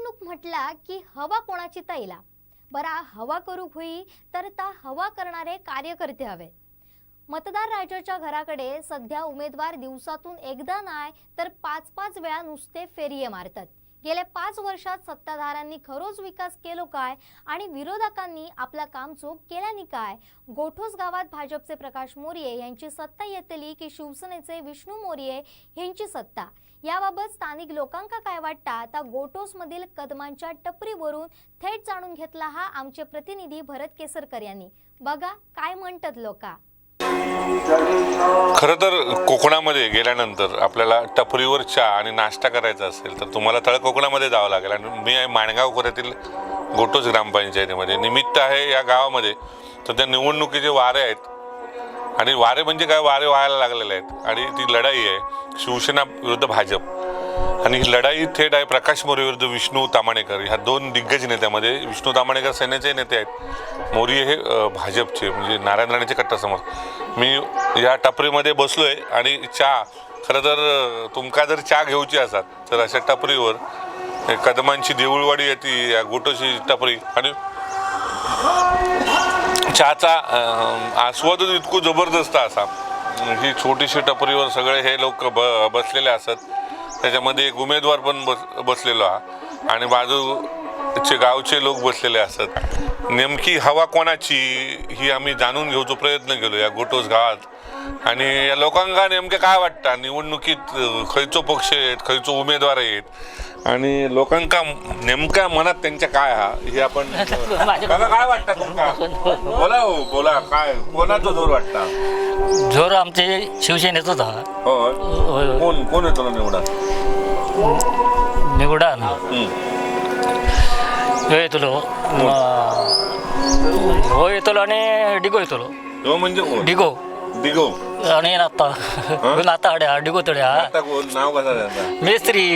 निवडणूक म्हटला की हवा कोणाची तैला? बरा हवा करू होई तर ता हवा करणारे कार्यकर्ते हवे. मतदार राजाच्या घराकडे सध्या उमेदवार दिवसातून एकदा नाही तर पाच पाच वेळा नुसते फेरिये मारतात. गेल्या पाच वर्षात सत्ताधाऱ्यांनी खरोच विकास केलो काय? आणि विरोधकांनी आपला काम चोख केल्याने काय? गोठोस गावात भाजपचे प्रकाश मोरिये यांची सत्ता येतली की शिवसेनेचे विष्णू मोरिये यांची सत्ता? याबाबत स्थानिक लोकांका काय वाटतं? आता गोठोसमधील कदमांच्या टपरीवरून थेट जाणून घेतला हा आमचे प्रतिनिधी भरत केसरकर यांनी. बघा काय म्हणतात लोका. खरं तर कोकणामध्ये गेल्यानंतर आपल्याला टपरीवर चहा आणि नाश्ता करायचा असेल तर तुम्हाला तळ कोकणामध्ये जावं लागेल. आणि मी आहे माणगाव खोऱ्यातील गोटोस ग्रामपंचायतीमध्ये. निमित्त आहे या गावामध्ये. तर त्या निवडणुकीचे वारे आहेत. आणि वारे म्हणजे काय? वारे व्हायला लागलेले आहेत. आणि ती लढाई आहे शिवसेना विरुद्ध भाजप. आणि ही लढाई थेट आहे प्रकाश मोरे विरुद्ध विष्णू तामाणेकर. ह्या दोन दिग्गज नेत्यामध्ये विष्णू तामाणेकर सेनेचे नेते आहेत. मोरी हे भाजपचे म्हणजे नारायण राणेचे कट्टा समज मी या टपरीमध्ये बसलो आहे आणि चहा खरं तर तुमका जर चहा घेऊची असाल तर अशा टपरीवर कदमांची देऊळवाडी येते या गोटोची टपरी. आणि चहाचा आस्वादच इतकं जबरदस्त असा. ही छोटीशी टपरीवर सगळे हे लोक ब बसलेले असत. त्याच्यामध्ये एक उमेदवार पण बस बसलेलो हा आणि बाजूचे गावचे लोक बसलेले असत नेमकी हवा कोणाची ही आम्ही जाणून घेऊचो प्रयत्न केलो या गोटोस गावात. आणि या लोकांका नेमके काय वाटतं? निवडणुकीत खयचो पक्ष आहेत खयचो उमेदवार आहेत. आणि लोकांका नेमका मनात त्यांच्या काय हा? हे आपण काका, काय वाटतं तुमका? बोला हो बोला. काय कोणाचा जोर वाटता? जोर आमचे शिवसेनेचाच हा. हो होय. कोण कोण येतो ना निवडा निवडान? हम्म. ह्यो येतलो. हो येतलो आणि डिगो येतलो. तो म्हणजे कोण? डिगो. दिगो. आणि आता आता हाड्या डिगो तड्या. आता कोण? नाव कसा मेस्त्री.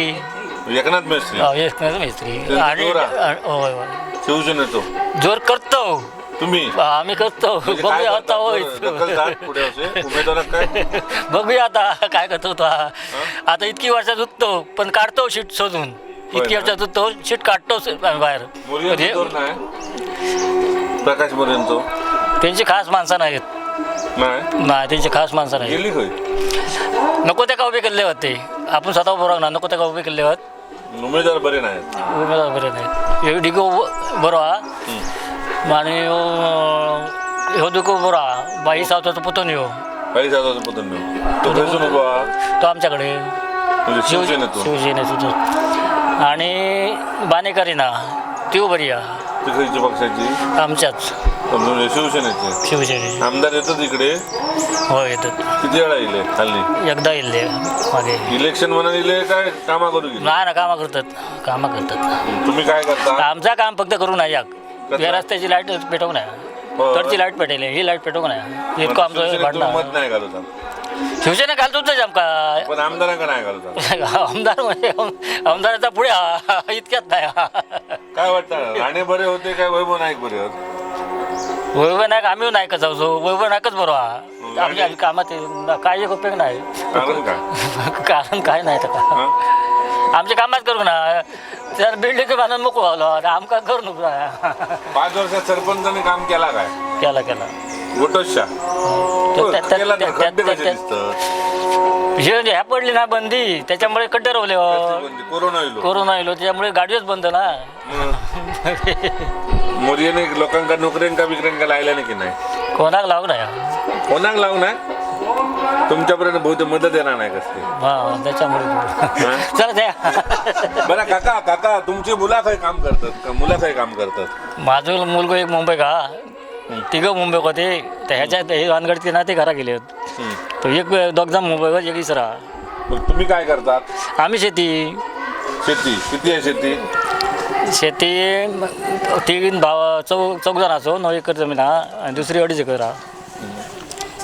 एकनाथ मेस्त्री. हा, एक मेस्त्री. आणि जोर होय होय. शिवसेनेतो जोर करतो. तुम्ही? आम्ही करतो. म्हणजे काय बघूया? आता होय. जोर ढकलतात पुढे असे. उमेदवारात काय? बघूया आता काय करतो तो. हा. आता इतकी वर्षात उठतो पण काढतो शीट शोधून. इतकी ना? वर्षात उठतो शीट काढतो बाहेर. मोर्यांचं म्हणजे प्रकाश मोर्यांचो त्यांची खास माणसं नाहीत. नाही. नाही त्यांची खास माणसं गेली होय. नको ते का उभे केले होते आपण स्वतः बरोबर ना नको ते का उभे केले होत? उमेदवार बरे नाहीत. उमेदवार बरे नाहीत. हे डिगो बरो हा. आणि ह्यो- ह्यो डिगो बरो हा बाई सावताचा पुतून ह्यो काही जातो पतन तो खयसून उभा? तो आमच्याकडे. म्हणजे शिवसेनेचं. आणि बाणेकरी ना ती बरी ती खयची पक्षाची? आमच्याच. म्हणजे शिवसेनेचे. शिवसेने आमदार येतात इकडे. हो येतात. किती वेळा येले हल्ली? एकदा येईल मागे. इलेक्शन म्हणून येले काय कामा करू गेले नाही ना कामं करतात. कामं करतात. तुम्ही काय करता? आमचं काम फक्त करू नये याक? या रस्त्याची लाइट पेटवू नये. हो. कडची लाइट पेटेल ही लाइट पेटवू नये. इतकं आमचं शिवसेनेत तुम्ही मत भांडणं नाही घालता शिवसेना घालतोच नाही आमका पण आमदारांका नाही घालता आमदार म्हणजे आम- आमदाराचा पुढे हा. इतक्यात नाही. हा. काय वाटतं? राणे बरे होते काय वैभव नाईक बरे होत? वैभव नायक आम्ही नायकच जाऊ वैभव नायकच बरो हा आमची आम्ही कामात. काही एक उपयोग नाही. कारण काय? काय नाही तर. का हा? आमचे कामच करू ना. तर बिल्डिंग बांधून मोकळं आलो आमका करू नको? पाच वर्षात सरपंचाने काम केला काय? केला केला. गोटोशा त्या- त्या- त्या- त्या- त्या- हे ह्या पडली ना बंदी त्याच्यामुळे खड्डे रवले हो. कोरोना कोरोना येलो त्याच्यामुळे गाडीच बंद ना. मोदीने लोकांका नोकऱ्यांका बिकऱ्यांका लायला नाही की नाही? कोणाक लावू नाही कोणाक लावू ना तुमच्यापर्यंत बहुतेक मदत येणार नाही कसली. हा त्याच्यामुळे. चला द्या. बरं काका काका तुमची मुला काय काम करतात का? मुला काय काम करतात? माझं मुलगा एक मुंबई का तिघं मुंबई होते. तर ह्याच्यात हे वानगडती ना ते घरा गेले होते. हम्म. तो एक दोघ मुंबईवर एक इसरा. मग तुम्ही काय करतात? आम्ही शेती. शेती. किती आहे शेती. शेती तीन भाव चौ चौक जण असो नऊ एकर जमीन हा आणि दुसरी अडीच एकर हा.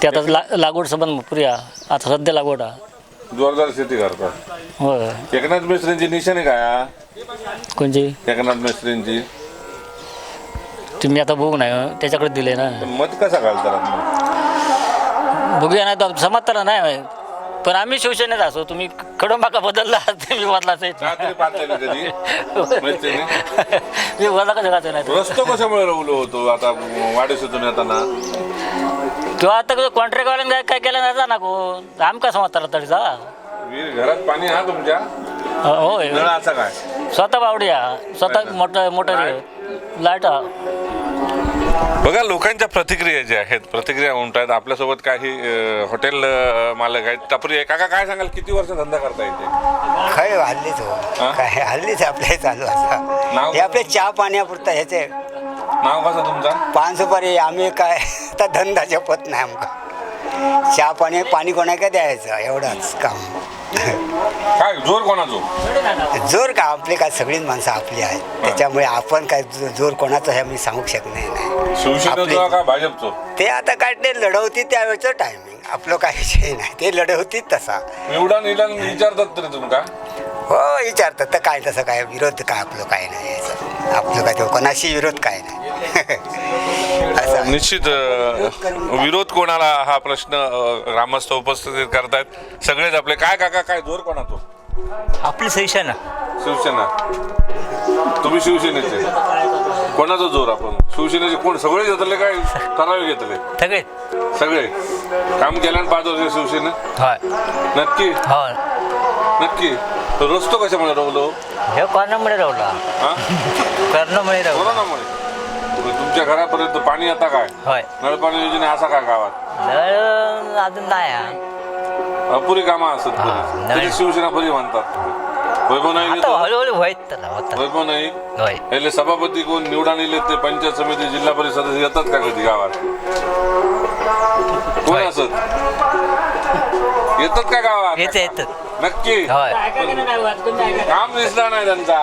ते आता ला लागवड संबंध पुऱ्या. आता सध्या लागवड हा. जोरदार शेती करतात होय. एकनाथ मिस्त्रींची निशाणी काय हा? कोणची? एकनाथ मिस्त्रींची तुम्ही आता बघू नाही त्याच्याकडे दिले ना. मत कसा घालतात मग बघूया ना तर समजताना नाही पण आम्ही शिवसेनेत असो तुम्ही कडंबाका बदलला ते. मी बदलाच रात्री पाहताय कधी? मैत्रिणी? मी बदला कसं घातलं नाही रस्तो कशामुळे रवलो होतो? आता वाडेशीतून येताना? किंवा आता कॉन्ट्रॅक्टवाल्यानं काय काय केलं नाही ना कोण? आमका समजताला तरी जा? वीर घरात पाणी हा तुमच्या? होय. नळ असा काय? स्वतः बावड्या स्वतः मोटर मोटर लाइट? बघा लोकांच्या प्रतिक्रिया ज्या आहेत प्रतिक्रिया उमटायत आपल्यासोबत काही हॉटेल मालक आहेत. टपरी आहे. काका काय सांगाल? किती वर्ष धंदा करता येते काय हल्लीच हो. हा? काय हल्लीच आपल्या चालू असा हे आपले चहा पाण्यापुरतं ह्याचे नाव कसं तुमचा? पान सुपारी आम्ही काय आता धंदा जपत नाही आमका चहा पाणी पाणी कोणा काय द्यायचं? एवढंच काम. जोर कोणाचो? जोर का? आपले काय सगळीच माणसं आपली आहेत. त्याच्यामुळे आपण काय जो- जोर कोणाचं हे मी सांगू शकत नाही. आपली- शिवसेनेचो का भाजपचो? ते आता काय ते लढवती त्यावेळेचं टायमिंग आपलं काय विषय नाही. ते लढवतीच तसा. निवडा निदान विचारतात तरी तुमका हो विचारतात. तर काय तसं काय? विरोध काय आपलं काय नाही याचं. आपलं काय तो कोणाशी विरोध काय नाही. असं आहे. निश्चित अं, विरोध कोणाला हा प्रश्न अं, ग्रामस्थ उपस्थित करतायत. सगळेच आपले. काय काका काय जोर कोणाचो? आपली शिवसेना शिवसेना. तुम्ही शिवसेनेचे. कोणाचा जोर आपण? शिवसेनेचे कोण? सगळे घेतले काय? ठराविक घेतले. सगळे. सगळे. काम केल्यानं पाच वर्ष शिवसेना? होय. नक्की? हो नक्की? रस्तो कशामुळे रवलो? हे कर्णामुळे रावला. हा? कर्णामुळे रावला. कोरोनामुळे. तुमच्या घरापर्यंत पाणी आता काय? होय. नळपाणी योजना असा काय गावात? नळ अजून नाही. अपुरी कामं असत बरीच. नाही. तरी शिवसेना बरी म्हणतात. वैभव नाईक आता येतो. हळूहळू व्हायत होता वैभव नाईक होय. याले सभापती कोण निवडून येले ते पंचायत समिती जिल्हा परिषद येतात का कधी गावात? कोण होय. असत? येतात का गावात? येत येत. नक्की? होय. काम दिसला नाही त्यांचा.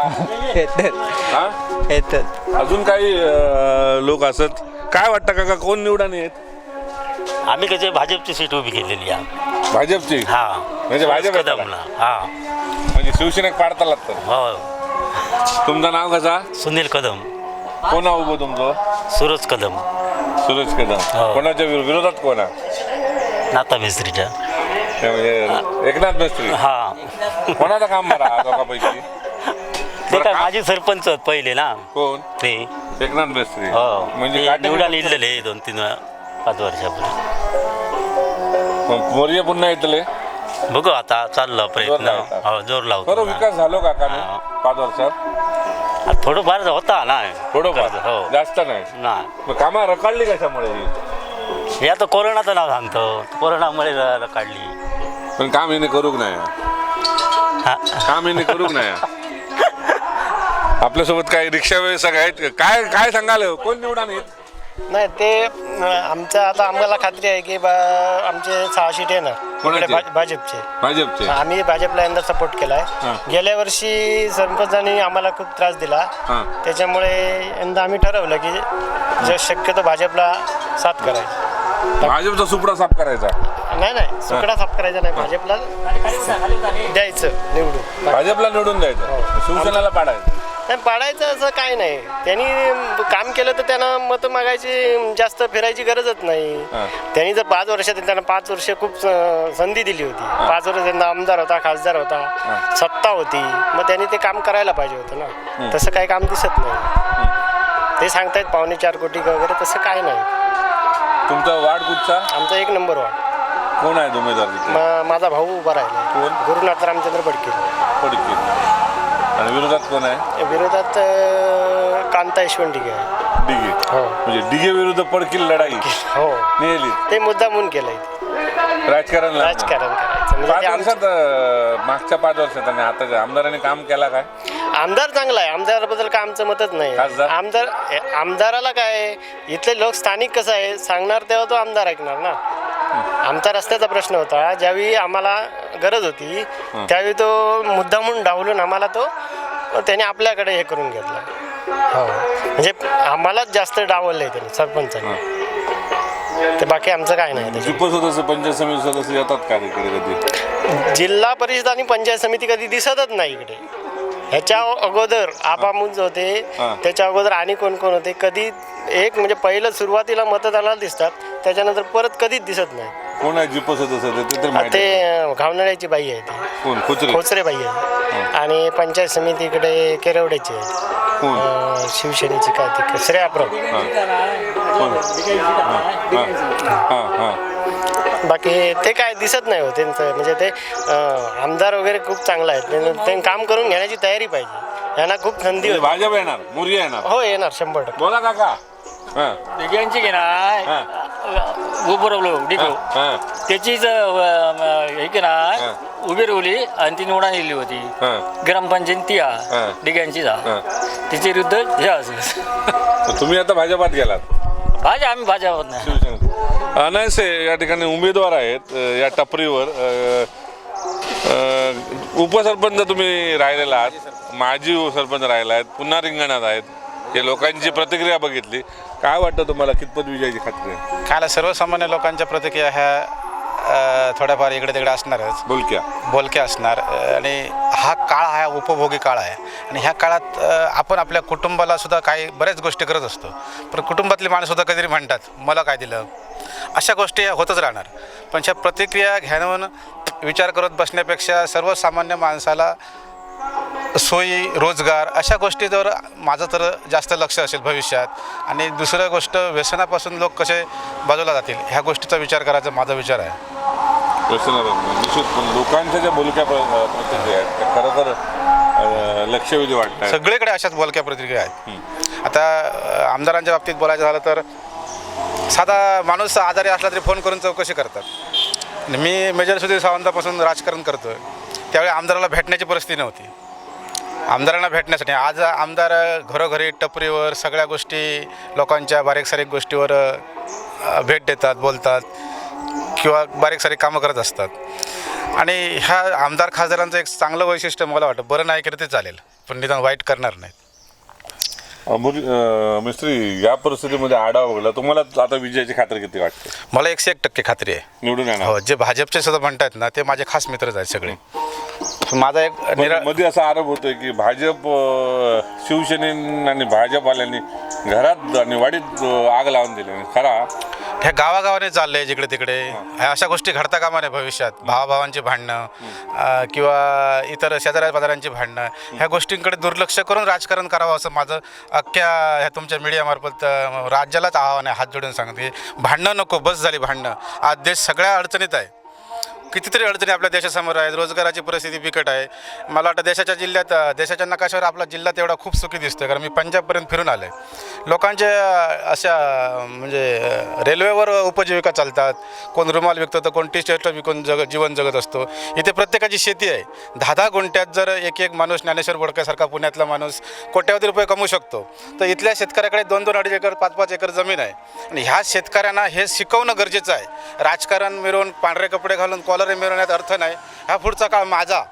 हा? येत अजून काही अं, लोक असत? काय वाटतं काका कोण निवडून येत आम्ही कसे भाजपची सीट उभी केलेली आहे. भाजपची? हा. म्हणजे भाजप कदमला? हा. म्हणजे शिवसेनेक पाडता लागतं हो. तुमचं नाव कसा? सुनील कदम. कोण उभं तुमचं? सूरज कदम. सुरेश कदम. हो. कोणाच्या विरो- विरोधात कोण नाता मिस्त्रीच्या. म्हणजे एकनाथ मिस्त्री. हा. कोणाचं काम बरा दोघांपैकी? ते बरं, काय का- माझे सरपंच आहेत पहिले ना. कोण? ते. एकनाथ मिस्त्री. हो. म्हणजे ते निवडायला इलेले दोन तीन वेळा, पाच वर्षापूर्वी. मग मोर्य पुन्हा येतले बघू आता चाललं प्रयत्न. हो जोर बरं लावतो विकास झालो काकाने हा. पाच वर्षात ना. थोडंफार होता ना. थोडंफार? हो. जास्त नाही. ना. मग कामा रखडली कशामुळे ही? हे आता कोरोनाचं नाव सांगतो. कोरोनामुळे र- काढली पण काम हिने करूक नाही? हा. काम हिने करूक नाही? आपल्यासोबत काही रिक्षा व्यवसाय आहेत काय काय सांगाल? कोण निवडून येत? नाही ते आमचं आता आम्हाला खात्री आहे की बा आमचे सहा सीट आहे. ना कोणाचे? भाजपचे. भाजपचे. आम्ही भाजपला यंदा सपोर्ट केलाय. हां. गेल्या वर्षी सरपंचांनी आम्हाला खूप त्रास दिला. हां. त्याच्यामुळे यंदा आम्ही ठरवलं की जे शक्यतो भाजपला साथ करायची. भाजपचा सुपडा साफ करायचा. नाही नाही सुकडा साफ करायचा नाही. भाजपला द्यायचं निवडून. भाजपला निवडून द्यायचं. शिवसेनेला पाडायचं. नाही पाडायचं असं काय नाही. त्यांनी काम केलं तर त्यांना मत मागायची जास्त फिरायची गरजच नाही. त्यांनी जर पाच वर्षात त्यांना पाच वर्ष खूप संधी दिली होती. पाच वर्ष त्यांना आमदार होता खासदार होता. सत्ता होती. मग त्यांनी ते काम करायला पाहिजे होतं ना. तसं काही काम दिसत नाही. ते सांगतायत पावणे चार कोटी वगैरे तसं काय नाही. तुमचा वाढ कुठचा? आमचा एक नंबर वाट कोण आहे उमेदवार माझा भाऊ उभा राहिला? गुरुनाथ रामचंद्र बडके पडकी. आणि विरोधात कोण आहे? विरोधात अं, कांता यशवंतिके आहे डिगे हो. म्हणजे डिगे विरुद्ध पडकील लढाई. हो. नेली ते मुद्दामून केलंय. राजकारण लागलं. राजकारण करायचं. म्हणजे पाच ते आमचं- वर्षात अं, मागच्या पाच वर्षात आणि आताच्या आमदारांनी काम केला काय? आमदार चांगला आहे. आमदाराबद्दल काय आमचं मतच नाही. खासदार? आमदार आमदाराला काय आहे, इथले लोक स्थानिक कसं आहे? सांगणार तेव्हा तो आमदार ऐकणार ना. आमचा रस्त्याचा प्रश्न होता ज्यावेळी आम्हाला गरज होती त्यावेळी तो मुद्दामून डावलून आम्हाला तो त्याने आपल्याकडे हे करून घेतला. हो. म्हणजे आम्हालाच जास्त डावललंय त्याने सरपंचाने. ते बाकी आमचं काय नाही त्याच्यात. उपसदस्य पंचायत समिती सदस्य येतात का इकडे कधी जिल्हा परिषद आणि पंचायत समिती कधी दिसतच नाही इकडे. ह्याच्या अगोदर आपामुज होते हा. त्याच्या अगोदर आणि कोण कोण होते कधी एक म्हणजे पहिलं सुरुवातीला मतदानाला दिसतात त्याच्यानंतर परत कधीच दिसत नाही. कोण आहे ते तरी माहिती ते आहे. अं, घावनाळ्याची बाई आहे ती. कोण? खुचरे? खोचरे बाई आहे. आणि पंचायत समितीकडे केरवड्याची आहे. कोण? अं, शिवसेनेची काय ती श्रेया प्रभू. हां. हां. बाकी ते काय दिसत नाही हो त्यांचं. म्हणजे ते अं, आमदार वगैरे खूप चांगला आहे. त्यांनी त्यांनी काम करून घेण्याची तयारी पाहिजे. यांना खूप संधी होती. भाजप येणार मोरी येणार. हो येणार शंभर टक्के. बोला काका. हां. डिग्यांची घे ना गोपुरवलो हां. त्याचीच हे उभी आणि ती निवडा नेली होती. हां. ग्रामपंचायत ती हा. हा. डिग्यांची जा हां. तिच्या विरुद्ध हे असं. तुम्ही आता भाजपात गेलात. आम्ही नाही. अनायसे या ठिकाणी उमेदवार आहेत या टपरीवर. उपसरपंच तुम्ही राहिलेला आहात माजी सरपंच राहिला आहेत पुन्हा रिंगणात आहेत. हे लोकांची प्रतिक्रिया बघितली. काय वाटतं तुम्हाला? कितपत विजयाची खात्री आहे? खायला सर्वसामान्य लोकांच्या प्रतिक्रिया ह्या अ, थोड्याफार इकडे तिकडे असणारच. बोलक्या. बोलक्या असणार. अ, आणि हा काळ हा उपभोगी काळ आहे. आणि ह्या काळात अ, आपण आपल्या कुटुंबाला सुद्धा काही बऱ्याच गोष्टी करत असतो. पण कुटुंबातली माणसंसुद्धा कधीतरी म्हणतात मला काय दिलं? अशा गोष्टी ह्या होतच राहणार. पण ह्या प्रतिक्रिया घेऊन विचार करत बसण्यापेक्षा सर्वसामान्य माणसाला सोयी रोजगार अशा गोष्टीवर माझं तर जास्त लक्ष असेल भविष्यात. आणि दुसरं गोष्ट व्यसनापासून लोक कसे बाजूला जातील ह्या गोष्टीचा विचार करायचा माझा विचार आहे. निश्चित लोकांच्या ज्या बोलक्या प्रतिक्रिया आहेत त्या खरोखर अ, लक्षवेधी वाटतात सगळीकडे अशाच बोलक्या प्रतिक्रिया आहेत. आता आमदारांच्या बाबतीत बोलायचं झालं तर साधा माणूस आजारी असला तरी फोन करून चौकशी करतात. मी मेजर सुधीर सावंतापासून राजकारण करतो आहे त्यावेळी आमदाराला भेटण्याची परिस्थिती नव्हती. आमदारांना भेटण्यासाठी आज आमदार घरोघरी टपरीवर सगळ्या गोष्टी लोकांच्या बारीक सारीक गोष्टीवर भेट देतात बोलतात किंवा बारीक सारीक कामं करत असतात. आणि ह्या आमदार खासदारांचं एक चांगलं वैशिष्ट्य मला वाटतं बरं नाही केलं ते चालेल पण निदान वाईट करणार नाहीत. अमोल- मिस्त्री या परिस्थितीमध्ये आढावा बघला तुम्हाला आता विजयाची खात्री किती वाटते? मला एकशे एक टक्के खात्री आहे. निवडून येणार. हो जे भाजपचे सुद्धा म्हणतात ना ते माझे खास मित्रच आहेत सगळे. माझा एक निरा मध्ये असा आरोप होतोय की भाजप अ, शिवसेने आणि भाजपवाल्यांनी घरात आणि वाडीत अ, आग लावून दिली. खरा. ह्या गावागावाने चाललंय जिकडे तिकडे. ह्या अशा गोष्टी घडता कामा नये भविष्यात. भावाभावांची भांडणं अं, किंवा इतर शेजाऱ्या पाजाऱ्यांची भांडणं ह्या गोष्टींकडे दुर्लक्ष करून राजकारण करावं असं माझं अख्ख्या ह्या तुमच्या मीडियामार्फत अं, राज्यालाच आव्हान आहे. हात जोडून सांगते. भांडणं नको बस झाली भांडणं. आज देश सगळ्या अडचणीत आहे. कितीतरी अडचणी आपल्या देशासमोर आहेत. रोजगाराची परिस्थिती बिकट आहे. मला वाटतं देशाच्या जिल्ह्यात देशाच्या नकाशावर आपला जिल्हा तेवढा खूप सुखी दिसतो कारण मी पंजाबपर्यंत फिरून आलो आहे लोकांच्या अशा म्हणजे रेल्वेवर उपजीविका चालतात. कोण रुमाल विकतो तर कोण टी शर्ट विकून जग जीवन जगत असतो. इथे प्रत्येकाची शेती आहे. दहा दहा गुंठ्यात जर एक एक माणूस ज्ञानेश्वर बोडक्यासारखा पुण्यातला माणूस कोट्यावधी रुपये कमवू शकतो तर इथल्या शेतकऱ्याकडे दोन दोन अडीच एकर पाच पाच एकर जमीन आहे. आणि ह्या शेतकऱ्यांना हे शिकवणं गरजेचं आहे. राजकारण मिळवून पांढरे कपडे घालून डॉलर मिळवण्यात अर्थ नाही. हा पुढचा काळ माझा.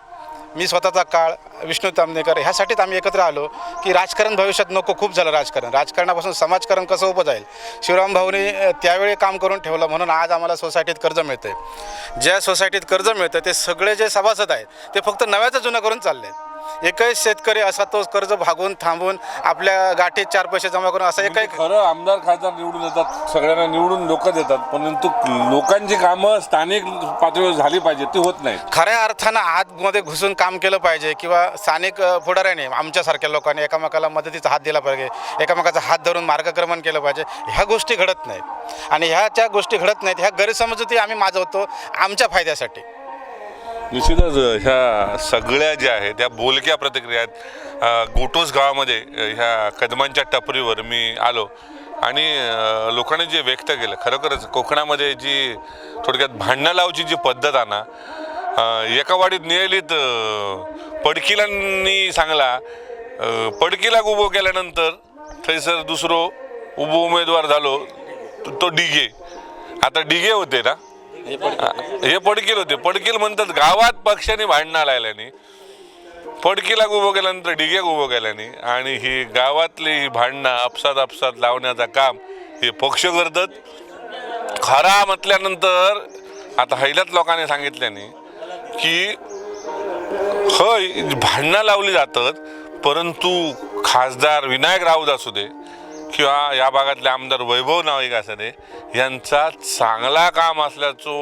मी स्वतःचा काळ विष्णू तामणेकर ह्यासाठीच आम्ही एकत्र आलो की राजकारण भविष्यात नको खूप झालं राजकारण. राजकारणापासून समाजकारण कसं उभं जाईल शिवराम भाऊने त्यावेळी काम करून ठेवलं म्हणून आज आम्हाला सोसायटीत कर्ज मिळतं आहे ज्या सोसायटीत कर्ज मिळतं ते सगळे जे सभासद आहेत ते फक्त नव्याचं जुनं करून चालले आहेत एकही शेतकरी असा तो कर्ज भागून थांबून आपल्या गाठीत चार पैसे जमा करून असा एकही खरं आमदार खासदार निवडून येतात सगळ्यांना निवडून लोक देतात परंतु लोकांची कामं स्थानिक पातळीवर झाली पाहिजे ती होत नाहीत. खऱ्या अर्थानं आतमध्ये घुसून काम केलं पाहिजे किंवा स्थानिक पुढाऱ्याने आमच्यासारख्या लोकांनी एकामेकाला मदतीचा हात दिला पाहिजे एकामेकाचा हात धरून मार्गक्रमण केलं पाहिजे ह्या गोष्टी घडत नाहीत. आणि ह्या ज्या गोष्टी घडत नाहीत ह्या गैरसमजुती आम्ही माजवतो आमच्या फायद्यासाठी. निश्चितच ह्या सगळ्या ज्या आहेत त्या बोलक्या प्रतिक्रिया आहेत गोटोस गावामध्ये ह्या कदमांच्या टपरीवर मी आलो. आणि लोकांनी जे व्यक्त केलं खरोखरच कोकणामध्ये जी थोडक्यात भांडणं लावची जी पद्धत आहे ना एका वाडीत नियलित पडकिलांनी सांगला अ, पडकीला उभो केल्यानंतर थंयसर दुसरो उभो उमेदवार झालो तो- तो डिगे आता डिगे होते ना हे पडकील होते. पडकील म्हणतात गावात पक्षाने भांडणा लायल्याने पडकीला उभं केल्यानंतर डिगेक उभं केल्याने आणि ही गावातली ही भांडणं आपसात आपसात लावण्याचं काम हे पक्ष करतात. खरा म्हटल्यानंतर आता हैल्यात लोकांनी सांगितल्याने की हय भांडणं लावली जातात परंतु खासदार विनायक राऊत असू दे किंवा या भागातले आमदार वैभव नाईक असणे यांचा चांगला काम असल्याचो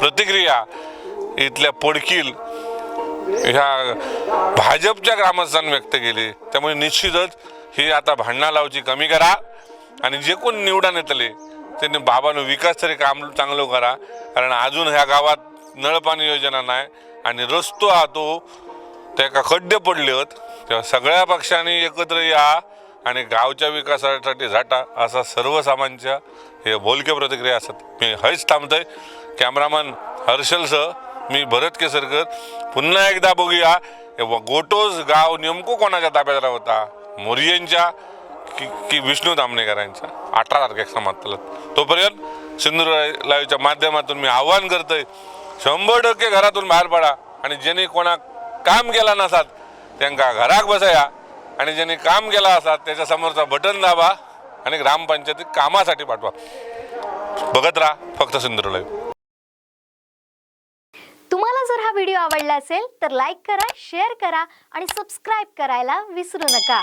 प्रतिक्रिया इथल्या पडकील ह्या भाजपच्या ग्रामस्थांनी व्यक्त केली. त्यामुळे निश्चितच ही आता भांडणा लावची कमी करा आणि जे कोण निवडून येतले त्यांनी बाबानं विकास तरी काम चांगलं करा. कारण अजून ह्या गावात नळपाणी योजना नाही आणि रस्तो हा तो त्या खड्डे पडले होत तेव्हा सगळ्या पक्षांनी एकत्र या. आणि गावच्या विकासासाठी झाटा असा सर्वसामान्यांच्या हे बोलके प्रतिक्रिया असतात मी हयच थांबतोय. कॅमेरामन हर्षलसह मी भरत केसरकर. पुन्हा एकदा बघूया. गोटोज गाव नेमकं कोणाच्या ताब्यात होता? मोरियांच्या की की विष्णू दामणेकरांच्या? अठरा तारखेक समाप्त तोपर्यंत सिंधुदुर्ग लाईव्हच्या माध्यमातून मी आव्हान करतोय शंभर टक्के घरातून बाहेर पडा आणि ज्यांनी कोणाक काम केला नसात त्यांना घराक बसाया. आणि ज्यांनी काम केला असतात त्याच्या समोरचा बटन दाबा आणि ग्रामपंचायती कामासाठी पाठवा. बघत राहा फक्त सुंदर लाईव्ह तुम्हाला जर हा व्हिडिओ आवडला असेल तर लाईक करा शेअर करा आणि सबस्क्राईब करायला विसरू नका.